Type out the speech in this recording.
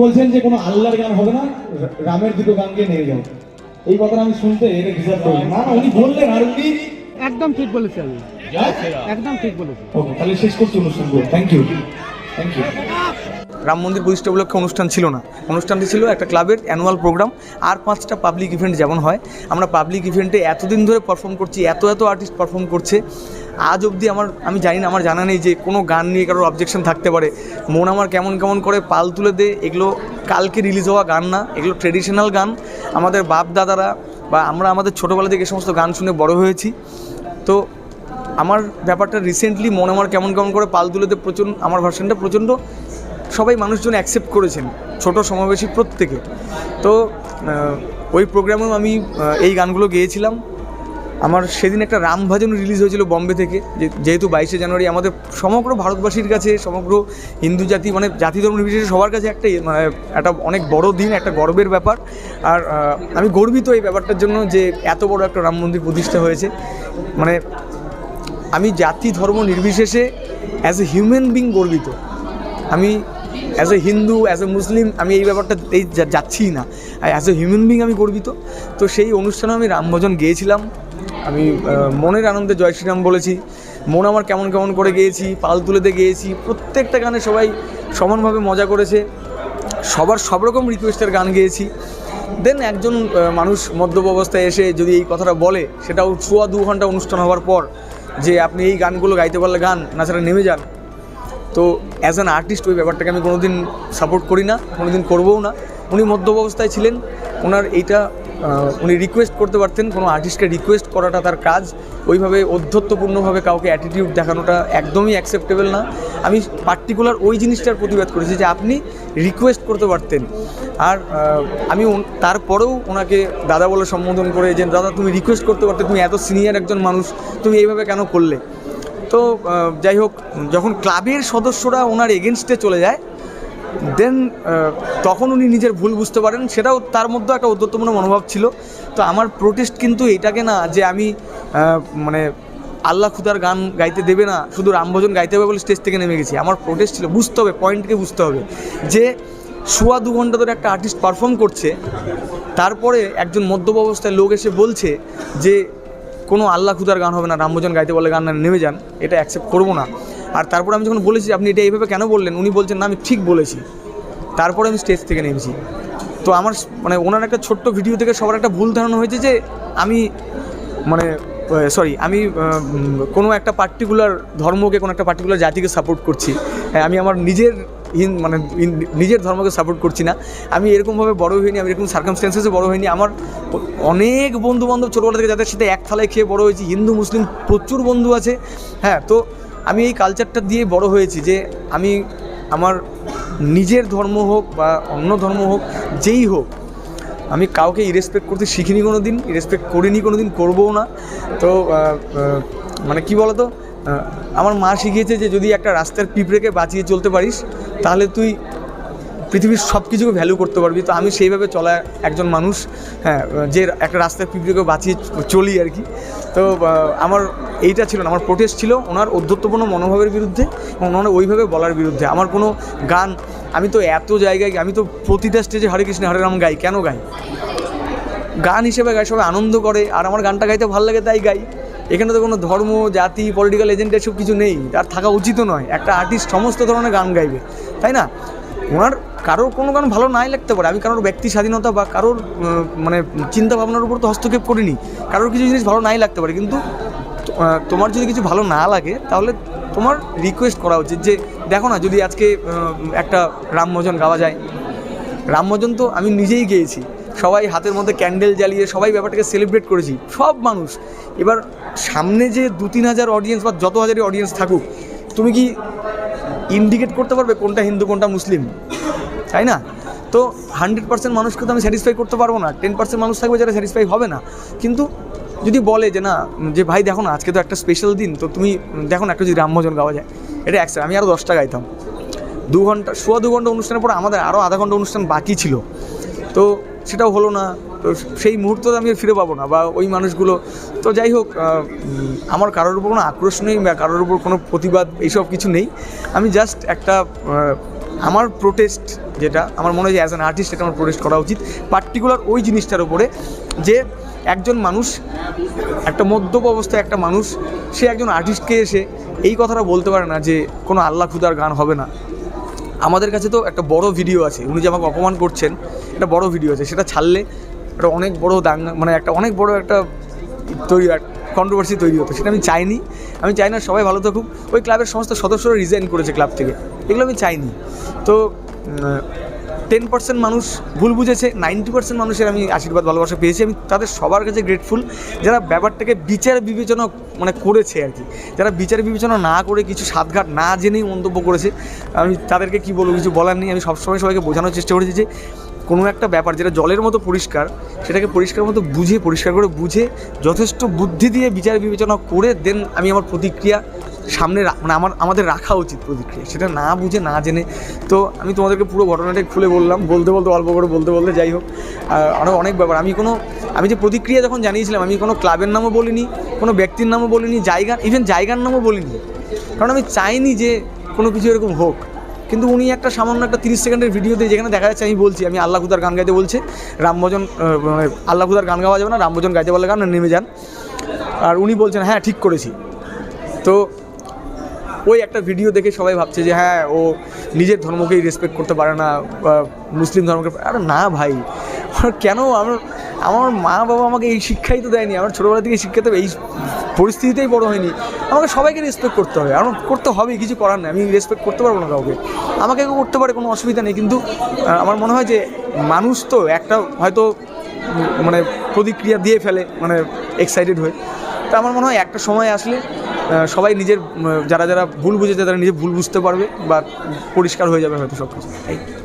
বলছেন যে কোনো আল্লাহর গান হবে না রামের দুটো গান গিয়ে নেমে যাও। এই কথাটা আমি শুনতে এটা ডিজার্ভ করি না না, উনি বললেন আর উনি একদম ঠিক বলেছি আমি একদম ঠিক বলেছি ওকে তাহলে শেষ করছি অনুষ্ঠান thank you thank you Ram Mandir প্রতিষ্ঠা উপলক্ষে অনুষ্ঠান ছিল না। অনুষ্ঠানটি ছিল একটা ক্লাবের অ্যানুয়াল প্রোগ্রাম আর পাঁচটা পাবলিক ইভেন্ট যেমন হয়। আমরা পাবলিক ইভেন্টে এতদিন ধরে পারফর্ম করছি এত এত আর্টিস্ট পারফর্ম করছে। আজ অবধি আমার, আমি জানি না, আমার জানা নেই যে কোনো গান নিয়ে কারোর অবজেকশন থাকতে পারে। মন আমার কেমন কেমন করে পাল তুলে দে এগুলো কালকে রিলিজ হওয়া গান না, এগুলো ট্রেডিশনাল গান। আমাদের বাপ দাদারা বা আমরা আমাদের ছোটোবেলা থেকে এই সমস্ত গান শুনে বড় হয়েছি। তো আমার ব্যাপারটা রিসেন্টলি মন আমার কেমন কেমন করে পাল তুলে তুলেতে প্রচণ্ড আমার ভার্সনটা প্রচণ্ড সবাই মানুষজন অ্যাকসেপ্ট করেছেন, ছোট সমাবেশী প্রত্যেকে। তো ওই প্রোগ্রামেও আমি এই গানগুলো গেয়েছিলাম। আমার সেদিন একটা রাম ভজন রিলিজ হয়েছিল বম্বে থেকে যেহেতু বাইশে জানুয়ারি আমাদের সমগ্র ভারতবাসীর কাছে, সমগ্র হিন্দু জাতি মানে জাতি ধর্ম নির্বিশেষে সবার কাছে একটা মানে একটা অনেক বড় দিন, একটা গর্বের ব্যাপার। আর আমি গর্বিত এই ব্যাপারটার জন্য যে এত বড় একটা রাম মন্দির প্রতিষ্ঠা হয়েছে। মানে আমি জাতি ধর্ম নির্বিশেষে অ্যাজ এ হিউম্যান বিং গর্বিত। আমি as a Hindu as a Muslim, আমি এই ব্যাপারটা, এই যা- যাচ্ছিই না। অ্যাজ এ হিউম্যান বিং আমি গর্বিত। তো সেই অনুষ্ঠানে আমি রামভজন গেয়েছিলাম। আমি মনের আনন্দে জয় শ্রীরাম বলেছি। মন আমার কেমন কেমন করে গিয়েছি, পাল তুলেতে গিয়েছি, প্রত্যেকটা গানে সবাই সমানভাবে মজা করেছে। সবার সব রকম রিকোয়েস্টের গান গেয়েছি। দেন একজন মানুষ মদ্যপ অবস্থায় এসে যদি এই কথাটা বলে, সেটাও সোয়া দু ঘণ্টা অনুষ্ঠান হওয়ার পর যে আপনি এই গানগুলো গাইতে পারলে গান, না সেটা নেমে যান। তো অ্যাজ অ্যান আর্টিস্ট ওই ব্যাপারটাকে আমি কোনোদিন সাপোর্ট করি না, কোনোদিন করবও না। উনি মদ্যপ অবস্থায় ছিলেন, ওনার এইটা উনি রিকোয়েস্ট করতে পারতেন, কোনো আর্টিস্টকে রিকোয়েস্ট করাটা তার কাজ। ওইভাবে অধ্যত্বপূর্ণভাবে কাউকে অ্যাটিটিউড দেখানোটা একদমই অ্যাকসেপ্টেবল না। আমি পার্টিকুলার ওই জিনিসটার প্রতিবাদ করেছি যে আপনি রিকোয়েস্ট করতে পারতেন। আর আমি তারপরেও ওনাকে দাদা বলে সম্বোধন করে যে, দাদা, তুমি রিকোয়েস্ট করতে পারতে, তুমি এত সিনিয়র একজন মানুষ, তুমি এইভাবে কেন করলে? তো যাই হোক, যখন ক্লাবের সদস্যরা ওনার এগেনস্টে চলে যায় দেন তখন উনি নিজের ভুল বুঝতে পারেন। সেটাও তার মধ্যে একটা উদ্যত্তপূর্ণ মনোভাব ছিল। তো আমার প্রোটেস্ট কিন্তু এটাকে না, যে আমি মানে আল্লাহ খুদার গান গাইতে দেবে না, শুধু রামভজন গাইতে হবে বলে স্টেজ থেকে নেমে গেছি। আমার প্রোটেস্ট ছিল, বুঝতে হবে পয়েন্টকে বুঝতে হবে। যে সোয়া দু ঘণ্টা ধরে একটা আর্টিস্ট পারফর্ম করছে, তারপরে একজন মদ্যপ অবস্থায় লোক এসে বলছে যে, কোনো আল্লাহ খুদার গান হবে না রামভজন গাইতে বলে গান নেমে যান, এটা অ্যাকসেপ্ট করব না। আর তারপর আমি যখন বলেছি আপনি এটা এইভাবে কেন বললেন? উনি বলছেন না আমি ঠিক বলেছি। তারপরে আমি স্টেজ থেকে নেমেছি। তো আমার মানে ওনার একটা ছোট্ট ভিডিও থেকে সবার একটা ভুল ধারণা হয়েছে যে আমি মানে সরি আমি কোনো একটা পার্টিকুলার ধর্মকে কোনো একটা পার্টিকুলার জাতিকে সাপোর্ট করছি। হ্যাঁ, আমি আমার নিজের মানে নিজের ধর্মকে সাপোর্ট করছি না। আমি এরকমভাবে বড় হইনি আমি এরকম সার্কামস্টেন্সেসে বড় হইনি। আমার অনেক বন্ধু বান্ধব ছোটোবেলা থেকে যাদের সাথে এক থালায় খেয়ে বড় হয়েছি হিন্দু মুসলিম প্রচুর বন্ধু আছে। হ্যাঁ তো আমি এই কালচারটা দিয়ে বড় হয়েছি যে আমি আমার নিজের ধর্ম হোক বা অন্য ধর্ম হোক, যেই হোক, আমি কাউকে ইরেসপেক্ট করতে শিখিনি কোনো দিন ইরেসপেক্ট করিনি কোনো দিন করবও না। তো মানে কি বলতো আমার মা শিখিয়েছে যে যদি একটা রাস্তার পিঁপড়েকে বাঁচিয়ে চলতে পারিস, তাহলে তুই পৃথিবীর সব কিছুকে ভ্যালু করতে পারবি। তো আমি সেইভাবে চলা একজন মানুষ হ্যাঁ যে একটা রাস্তার পিঁপড়েকে বাঁচিয়ে চলি আর কি। তো আমার এইটা ছিল না, আমার প্রোটেস্ট ছিল ওনার অধ্যত্বপূর্ণ মনোভাবের বিরুদ্ধে এবং ওনার ওইভাবে বলার বিরুদ্ধে। আমার কোনো গান, আমি তো এত জায়গায় আমি তো প্রতিটা স্টেজে হরে কৃষ্ণ, হরে রাম গাই, কেন গাই? গান হিসেবে গাই সবাই আনন্দ করে, আর আমার গানটা গাইতে ভালো লাগে তাই গাই। এখানে তো কোনো ধর্ম, জাতি পলিটিক্যাল এজেন্ট এসব কিছু নেই তার থাকা উচিতও নয়, একটা আর্টিস্ট সমস্ত ধরনের গান গাইবে, তাই না? ওনার কারোর কোনো গান ভালো নাই লাগতে পারে, আমি কারোর ব্যক্তি স্বাধীনতা বা কারোর মানে চিন্তা ভাবনার উপর তো হস্তক্ষেপ করিনি, কারোর কিছু জিনিস ভালো নাই লাগতে পারে, কিন্তু তোমার যদি কিছু ভালো না লাগে, তাহলে তোমার রিকোয়েস্ট করা উচিত যে, দেখো না, যদি আজকে একটা রামভজন গাওয়া যায়। রামভজন তো আমি নিজেই গিয়েছি। সবাই হাতের মধ্যে ক্যান্ডেল জ্বালিয়ে সবাই ব্যাপারটাকে সেলিব্রেট করেছি। সব মানুষ। এবার সামনে যে দু তিন হাজার অডিয়েন্স বা যত হাজারই অডিয়েন্স থাকুক, তুমি কি ইন্ডিকেট করতে পারবে কোনটা হিন্দু, কোনটা মুসলিম? তাই না? তো হান্ড্রেড পার্সেন্ট মানুষকে তো আমি স্যাটিসফাই করতে পারব না। টেন পার্সেন্ট মানুষ থাকবে যারা স্যাটিসফাই হবে না। কিন্তু যদি বলে যে না, যে ভাই দেখো না, আজকে তো একটা স্পেশাল দিন, তো তুমি দেখো না একটা যদি রামভজন গাওয়া যায়। এটা একশো আমি আরও দশটা গাইতাম। দু ঘণ্টা, সোয়া দু ঘণ্টা অনুষ্ঠানের পর আমাদের আরও আধা ঘণ্টা অনুষ্ঠান বাকি ছিল। তো সেটাও হলো না, তো সেই মুহূর্ত আমি ফিরে পাবো না, বা ওই মানুষগুলো। তো যাই হোক আমার কারোর উপর কোনো আক্রোশ নেই বা কারোর উপর কোনো প্রতিবাদ, এইসব কিছু নেই। আমি জাস্ট একটা আমার প্রোটেস্ট যেটা, আমার মনে হয় যে অ্যাজ অ্যান আর্টিস্ট এটা আমার প্রোটেস্ট করা উচিত। পার্টিকুলার ওই জিনিসটার উপরে যে একজন মানুষ, একটা মদ্যপ অবস্থায় একটা মানুষ, সে একজন আর্টিস্টকে এসে এই কথাটা বলতে পারে না যে কোনো আল্লাহ খুদার গান হবে না। আমাদের কাছে তো একটা বড় ভিডিও আছে, উনি যে আমাকে অপমান করছেন, একটা বড় ভিডিও আছে, সেটা ছাড়লে একটা অনেক বড় দাঙ্গা মানে একটা অনেক বড় একটা তৈরি কন্ট্রোভার্সি তৈরি হতো, সেটা আমি চাইনি। আমি চাই না সবাই ভালো থাকুক। ওই ক্লাবের সমস্ত সদস্যরা রিজাইন করেছে ক্লাব থেকে। এগুলো আমি চাইনি। তো টেন পার্সেন্ট মানুষ ভুল বুঝেছে নাইনটি পার্সেন্ট মানুষের আমি আশীর্বাদ, ভালোবাসা পেয়েছি। আমি তাদের সবার কাছে গ্রেটফুল যারা ব্যাপারটাকে বিচার বিবেচনা মানে করেছে আর কি। যারা বিচার বিবেচনা না করে কিছু সাতঘাট না জেনেই মন্তব্য করেছে, আমি তাদেরকে কি বলব, কিছু বলার নেই। আমি সবসময় সবাইকে বোঝানোর চেষ্টা করেছি যে কোনো একটা ব্যাপার যেটা জলের মতো পরিষ্কার, সেটাকে পরিষ্কার মতো বুঝে পরিষ্কার করে বুঝে, যথেষ্ট বুদ্ধি দিয়ে বিচার বিবেচনা করে দেন আমি আমার প্রতিক্রিয়া সামনে মানে আমার, আমাদের রাখা উচিত প্রতিক্রিয়া। সেটা না বুঝে, না জেনে। তো আমি তোমাদেরকে পুরো ঘটনাটাই খুলে বললাম, বলতে বলতে, অল্প করে বলতে বলতে যাই হোক। আর আরও অনেক ব্যাপার। আমি কোনো, আমি যে প্রতিক্রিয়া যখন জানিয়েছিলাম, আমি কোনো ক্লাবের নামও বলিনি, কোনো ব্যক্তির নামও বলিনি, জায়গা ইভেন জায়গার নামও বলিনি। কারণ আমি চাইনি যে কোনো কিছু এরকম হোক। কিন্তু উনি একটা সামান্য একটা তিরিশ সেকেন্ডের ভিডিওতে যেখানে দেখা যাচ্ছে, আমি বলছি, আমি আল্লাহ খুদার গান গাইতে বলছে। রামভজন মানে আল্লাহ খুদার গান গাওয়া যাবে না রামভজন গাইতে বলে গান, নেমে যান। আর উনি বলছেন হ্যাঁ ঠিক করেছি। তো ওই একটা ভিডিও দেখে সবাই ভাবছে যে হ্যাঁ ও নিজের ধর্মকেই রেসপেক্ট করতে পারে না মুসলিম ধর্মকে, আরে না ভাই, কেন আমার আমার মা বাবা আমাকে এই শিক্ষাই তো দেয়নি। আমার ছোটোবেলা থেকে শিক্ষা তো এই পরিস্থিতিতেই বড় হয়নি। আমাকে সবাইকে রেসপেক্ট করতে হবে। আমার করতে হবে, কিছু করার নেই। আমি রেসপেক্ট করতে পারব না কাউকে। আমাকে করতে পারে, কোনো অসুবিধা নেই। কিন্তু আমার মনে হয় যে মানুষ তো একটা হয়তো মানে প্রতিক্রিয়া দিয়ে ফেলে মানে এক্সাইটেড হয়ে। তা আমার মনে হয় একটা সময় আসলে সবাই নিজের যারা যারা ভুল বুঝেছে, তারা নিজে ভুল বুঝতে পারবে বা পরিষ্কার হয়ে যাবে হয়তো সব কিছু